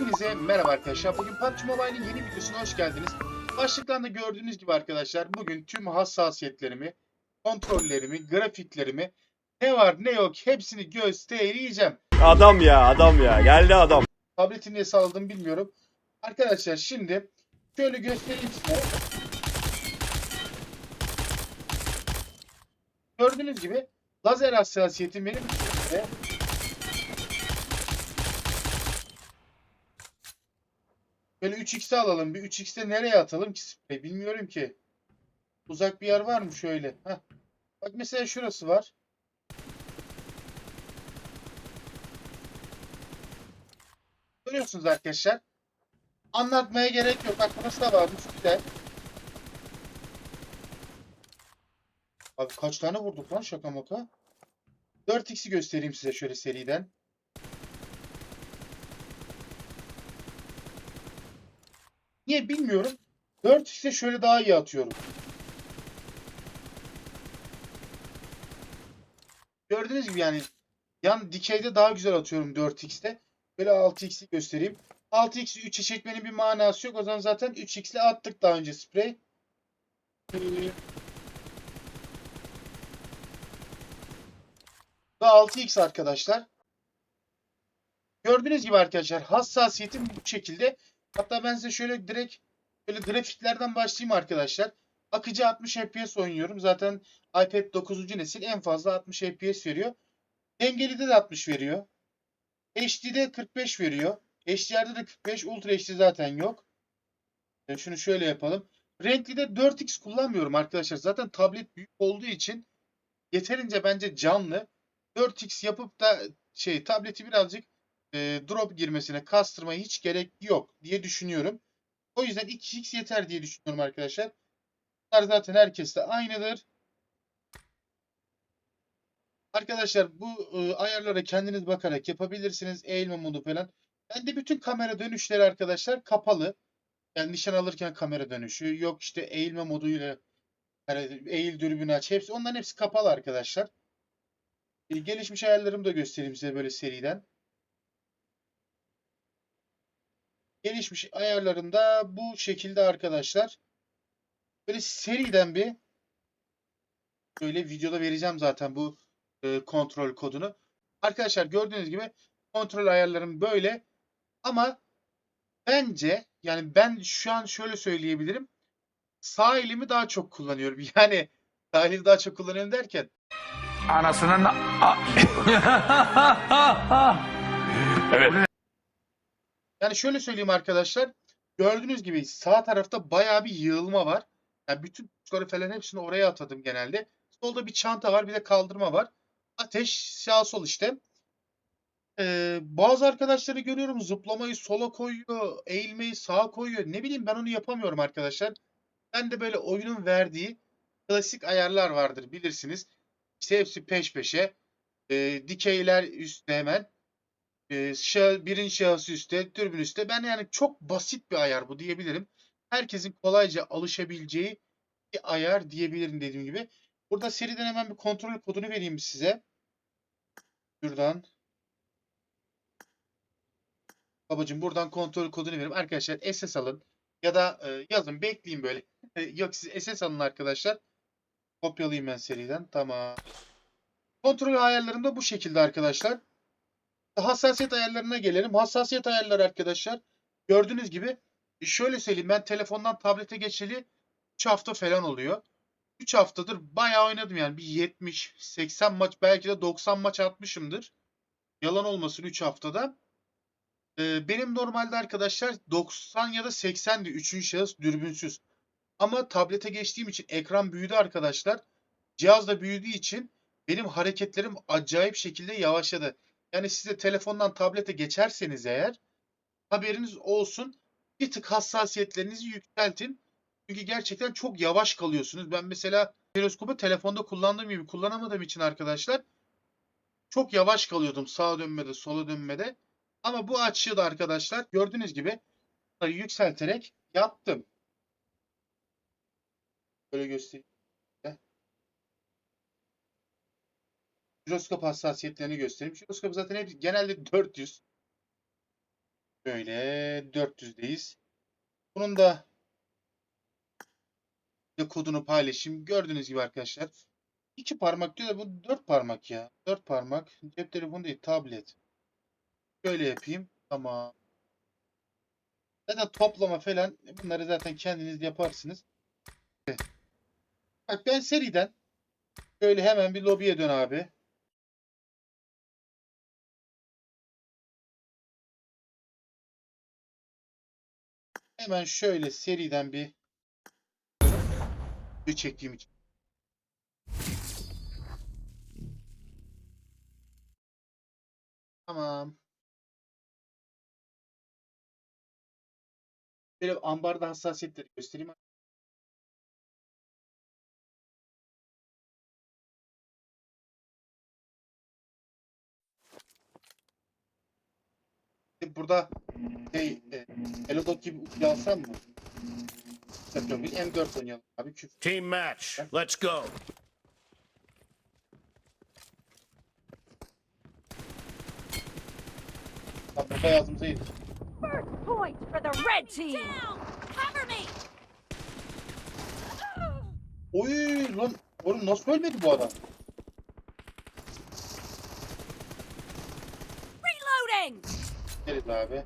Hepinize merhaba arkadaşlar. Bugün PUBG Mobile'in yeni videosuna hoş geldiniz. Başlıktan da gördüğünüz gibi arkadaşlar bugün tüm hassasiyetlerimi, kontrollerimi, grafiklerimi ne var ne yok hepsini göstereceğim. Adam ya adam ya geldi adam. Tabletimi niye salladım bilmiyorum. Arkadaşlar şimdi şöyle göstereyim size. Gördüğünüz gibi lazer hassasiyetim benim üstümde. Böyle 3x'e alalım. Bir 3x'e nereye atalım ki sprey? Bilmiyorum ki. Uzak bir yer var mı şöyle? Heh. Bak mesela şurası var. Görüyorsunuz arkadaşlar. Anlatmaya gerek yok. Bak burası da varmış. Güzel. Abi kaç tane vurduk lan şaka maka? 4x'i göstereyim size şöyle seriden. Niye bilmiyorum. 4x'e şöyle daha iyi atıyorum. Gördüğünüz gibi yani yan dikeyde daha güzel atıyorum 4x'te. Böyle 6x'i göstereyim. 6x'i 3'e çekmenin bir manası yok. O zaman zaten 3x ile attık daha önce sprey. Ve 6x arkadaşlar. Gördüğünüz gibi arkadaşlar hassasiyetim bu şekilde. Hatta ben size şöyle direkt böyle grafiklerden başlayayım arkadaşlar. Akıcı 60 FPS oynuyorum. Zaten iPad 9. nesil en fazla 60 FPS veriyor. Dengelide de 60 veriyor. HD'de 45 veriyor. HDR'de de 45. Ultra HD zaten yok. E, Şunu şöyle yapalım. Renkli'de 4x kullanmıyorum arkadaşlar. Zaten tablet büyük olduğu için yeterince bence canlı. 4x yapıp da şey tableti birazcık e, drop girmesine kastırmaya hiç gerek yok diye düşünüyorum. O yüzden 2x yeter diye düşünüyorum arkadaşlar. Bunlar zaten herkeste aynıdır. Arkadaşlar bu e, ayarlara kendiniz bakarak yapabilirsiniz. Eğilme modu falan. Bende bütün kamera dönüşleri arkadaşlar kapalı. Yani nişan alırken kamera dönüşü. Yok işte eğilme moduyla yani eğil dürbünü aç. Hepsi, onların hepsi kapalı arkadaşlar. E, gelişmiş ayarlarımı da göstereyim size böyle seriden. Gelişmiş ayarlarında bu şekilde arkadaşlar. Böyle seriden bir böyle videoda vereceğim zaten bu e, kontrol kodunu. Arkadaşlar gördüğünüz gibi kontrol ayarlarım böyle. Ama bence yani ben şu an şöyle söyleyebilirim. Sağ elimi daha çok kullanıyorum. Yani sağ elimi daha çok kullanıyorum derken Anasının... evet. Yani şöyle söyleyeyim arkadaşlar. Gördüğünüz gibi sağ tarafta bayağı bir yığılma var. Yani bütün tuşları falan hepsini oraya atadım genelde. Solda bir çanta var bir de kaldırma var. Ateş sağ sol işte. Ee, bazı arkadaşları görüyorum zıplamayı sola koyuyor, eğilmeyi sağa koyuyor. Ne bileyim ben onu yapamıyorum arkadaşlar. Ben de böyle oyunun verdiği klasik ayarlar vardır bilirsiniz. İşte hepsi peş peşe. Ee, dikeyler üstte hemen. Ee, birinci şahıs üstte, türbün üstte. Ben yani çok basit bir ayar bu diyebilirim. Herkesin kolayca alışabileceği bir ayar diyebilirim dediğim gibi. Burada seriden hemen bir kontrol kodunu vereyim size. Şuradan. Babacım buradan kontrol kodunu vereyim. Arkadaşlar SS alın. Ya da e, yazın bekleyin böyle. Yok siz SS alın arkadaşlar. Kopyalayayım ben seriden. Tamam. Kontrol ayarlarında bu şekilde arkadaşlar. Hassasiyet ayarlarına gelelim. Hassasiyet ayarları arkadaşlar. Gördüğünüz gibi şöyle söyleyeyim ben telefondan tablete geçeli 3 hafta falan oluyor. 3 haftadır bayağı oynadım yani bir 70, 80 maç belki de 90 maç atmışımdır. Yalan olmasın 3 haftada. Ee, benim normalde arkadaşlar 90 ya da 80'di 3. şahıs dürbünsüz. Ama tablete geçtiğim için ekran büyüdü arkadaşlar. Cihaz da büyüdüğü için benim hareketlerim acayip şekilde yavaşladı. Yani siz de telefondan tablete geçerseniz eğer haberiniz olsun. Bir tık hassasiyetlerinizi yükseltin. Çünkü gerçekten çok yavaş kalıyorsunuz. Ben mesela periskopu telefonda kullandığım gibi kullanamadığım için arkadaşlar çok yavaş kalıyordum sağa dönmede, sola dönmede. Ama bu açığı da arkadaşlar gördüğünüz gibi yükselterek yaptım. Böyle göstereyim. Jiroskop hassasiyetlerini göstereyim. Jiroskop zaten hep genelde 400. Böyle 400'deyiz. Bunun da kodunu paylaşayım. Gördüğünüz gibi arkadaşlar. İki parmak diyor da bu dört parmak ya. Dört parmak. Cep telefonu değil tablet. Şöyle yapayım. Tamam. Zaten toplama falan bunları zaten kendiniz yaparsınız. Bak ben seriden şöyle hemen bir lobiye dön abi. Hemen şöyle seriden bir bir çektiğim için. Tamam. Böyle ambarda hassasiyetleri göstereyim. Burada şey, e, Elodok gibi ulti alsam mı? Yapıyorum. Bir M4 oynayalım abi. Küfür. Team match. Let's go. Bak burada yazdığımıza yedik. First point for the red team. Cover me. Oy lan oğlum nasıl ölmedi bu adam? Reloading. Deriz abi.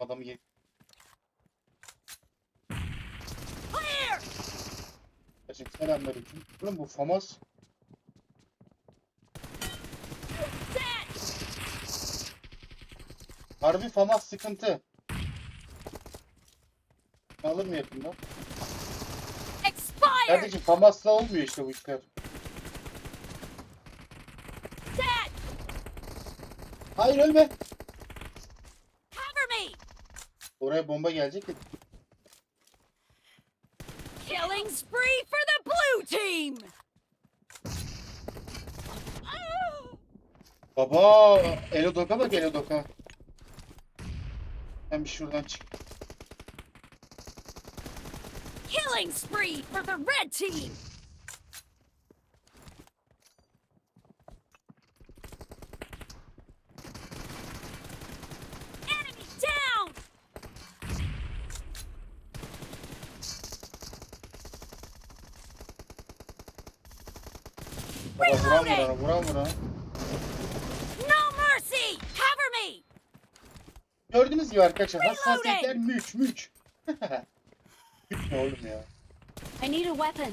Adamı yedik. Clear. Gerçekten selamünaleyküm. Oğlum bu Famas harbi Famas sıkıntı. Alır mı yakında? Kardeşim Famas'la olmuyor işte bu işler. Hayır ölme. Cover me. Oraya bomba gelecek ya. Killing spree for the blue team. Baba Elodok'a bak Elodok'a. Ben bir şuradan çık. Killing spree for the red team. Enemy down. No mercy. Cover me. Gördüğünüz gibi arkadaşlar hassasiyetler mülk mülk. mülk ne oğlum ya? I need a weapon.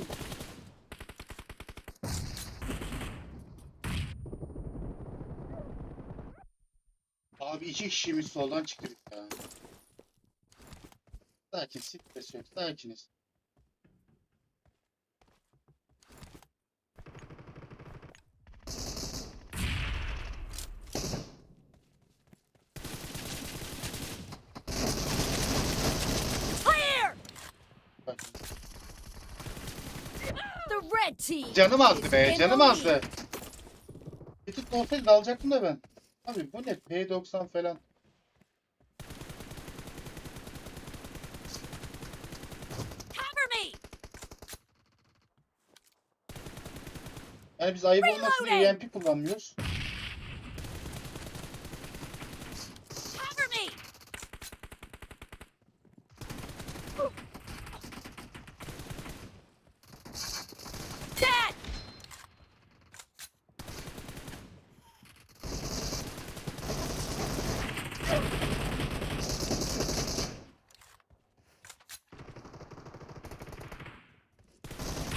Abi iki kişimiz soldan çıktık ya. Sakin yok sakiniz. Clear. Bak. The red team. Canım azdı be canım azdı. Bir tık olsaydı dalacaktım da ben. Abi bu ne P90 falan. Yani biz ayıp olmasın diye Reloading. UMP kullanmıyoruz. Cover me. Dead.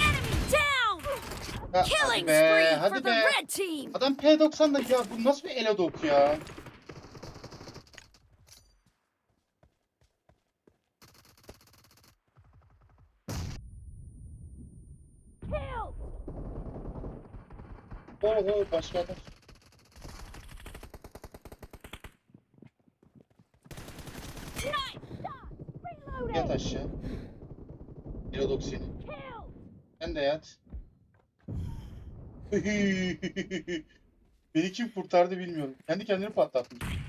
Enemy down. Killing hadi be spree for hadi the be. red team. Adam P90'da ya bu nasıl bir Elodok ya? Kill. Adam. Nice shot. Reloading. Yat aşağı. Elodok seni. Sen de yat. Beni kim kurtardı bilmiyorum. Kendi kendini patlatmış.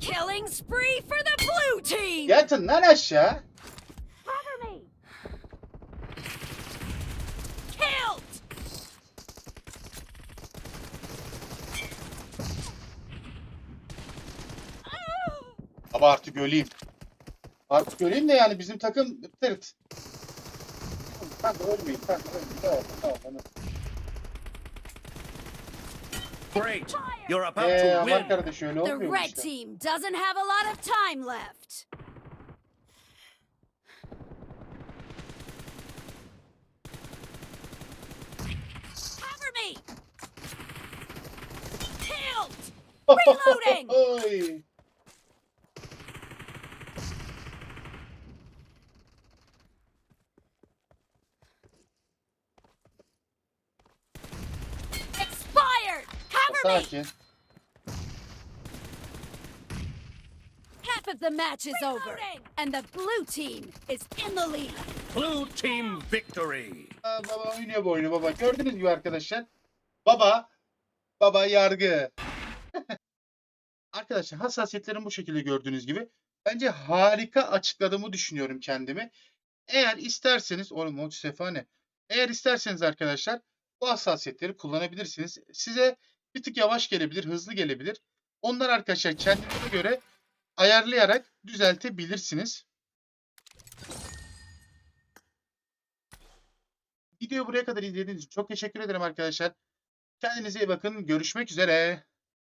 Killing spree for the blue team. Yatın lan aşağı. Ama artık öleyim. Artık öleyim de yani bizim takım tırt. Kanka ölmeyin kanka ölmeyin. Tamam tamam. tamam. Great. You're about Eee to aman win. kardeş öyle The olmuyor mu red işte? team doesn't have a lot of time left. Cover me! Killed! Reloading! Oy. Expired! Cover me! Sakin. Half of the match is over, and the blue team is in the lead. Blue team victory. Aa, baba oynuyor bu oyunu baba. Gördüğünüz gibi arkadaşlar. Baba. Baba yargı. arkadaşlar hassasiyetlerim bu şekilde gördüğünüz gibi. Bence harika açıkladığımı düşünüyorum kendimi. Eğer isterseniz oğlum o sefa ne? Eğer isterseniz arkadaşlar bu hassasiyetleri kullanabilirsiniz. Size bir tık yavaş gelebilir, hızlı gelebilir. Onlar arkadaşlar kendinize göre ayarlayarak düzeltebilirsiniz. Videoyu buraya kadar izlediğiniz için çok teşekkür ederim arkadaşlar. Kendinize iyi bakın. Görüşmek üzere.